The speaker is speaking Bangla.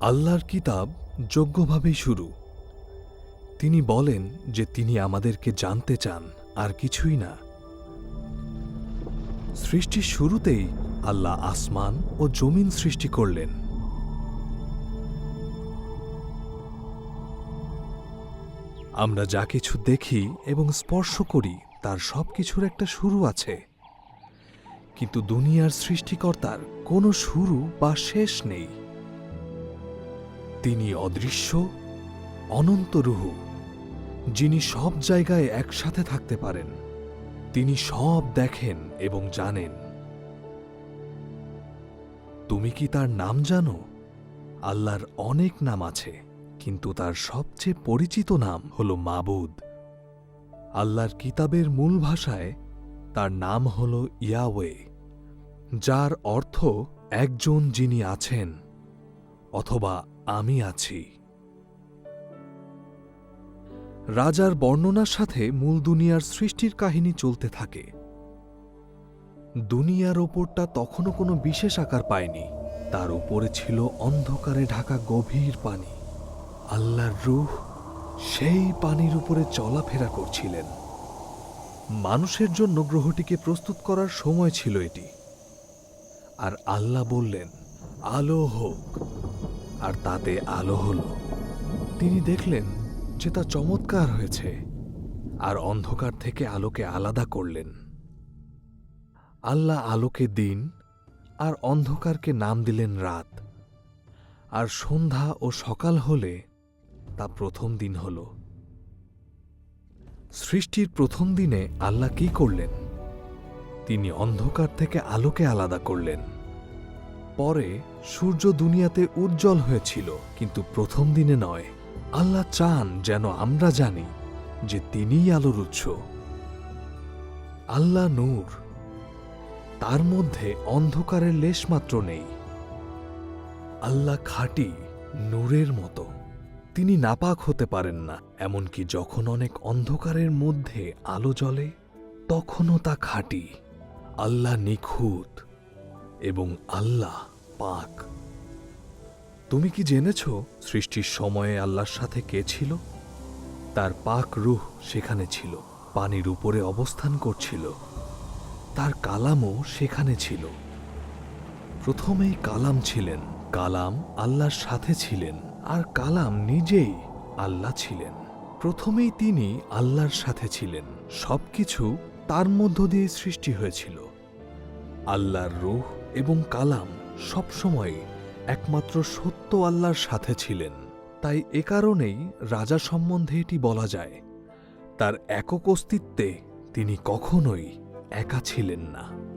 আল্লাহর কিতাব যোগ্যভাবেই শুরু। তিনি বলেন যে তিনি আমাদেরকে জানতে চান, আর কিছুই না। সৃষ্টির শুরুতেই আল্লাহ আসমান ও জমিন সৃষ্টি করলেন। আমরা যা কিছু দেখি এবং স্পর্শ করি, তার সব কিছুর একটা শুরু আছে। কিন্তু দুনিয়ার সৃষ্টিকর্তার কোনো শুরু বা শেষ নেই। তিনি অদৃশ্য, অনন্ত রুহু, যিনি সব জায়গায় একসাথে থাকতে পারেন। তিনি সব দেখেন এবং জানেন। তুমি কি তার নাম জানো? আল্লাহর অনেক নাম আছে, কিন্তু তার সবচেয়ে পরিচিত নাম হল মাবুদ। আল্লাহর কিতাবের মূল ভাষায় তার নাম হল ইয়াওয়ে, যার অর্থ একজন যিনি আছেন, অথবা আমি আছি। রাজার বর্ণনার সাথে মূল দুনিয়ার সৃষ্টির কাহিনী চলতে থাকে। দুনিয়ার ওপরটা তখনও কোনো বিশেষ আকার পায়নি। তার উপরে ছিল অন্ধকারে ঢাকা গভীর পানি। আল্লাহর রূহ সেই পানির উপরে চলাফেরা করছিলেন। মানুষের জন্য গ্রহটিকে প্রস্তুত করার সময় ছিল এটি। আর আল্লাহ বললেন, আলো হোক। আর তাতে আলো হল। তিনি দেখলেন যে তা চমৎকার হয়েছে আর অন্ধকার থেকে আলোকে আলাদা করলেন। আল্লাহ আলোকে দিন আর অন্ধকারকে নাম দিলেন রাত। আর সন্ধ্যা ও সকাল হলে তা প্রথম দিন হল। সৃষ্টির প্রথম দিনে আল্লাহ কি করলেন? তিনি অন্ধকার থেকে আলোকে আলাদা করলেন। পরে সূর্য দুনিয়াতে উজ্জ্বল হয়েছিল, কিন্তু প্রথম দিনে নয়। আল্লাহ চান যেন আমরা জানি যে তিনিই আলোর উৎস। আল্লাহ নূর। তার মধ্যে অন্ধকারের লেশমাত্র নেই। আল্লাহ খাঁটি, নূরের মতো। তিনি নাপাক হতে পারেন না, এমনকি যখন অনেক অন্ধকারের মধ্যে আলো জ্বলে, তখনও তা খাঁটি। আল্লাহ নিখুঁত। এবং আল্লাহ পাক। তুমি কি জেনেছ সৃষ্টির সময়ে আল্লাহর সাথে কে ছিল? তার পাক রুহ সেখানে ছিল, পানির উপরে অবস্থান করছিল। তার কালামও সেখানে ছিল। প্রথমেই কালাম ছিলেন, কালাম আল্লাহর সাথে ছিলেন, আর কালাম নিজেই আল্লাহ ছিলেন। প্রথমেই তিনি আল্লাহর সাথে ছিলেন, সবকিছু তার মধ্য দিয়ে সৃষ্টি হয়েছিল। আল্লাহর রূহ এবং কালাম সবসময় একমাত্র সত্য আল্লাহর সাথে ছিলেন। তাই এ কারণেই রাজা সম্বন্ধে এটি বলা যায়। তার একক অস্তিত্বে তিনি কখনোই একা ছিলেন না।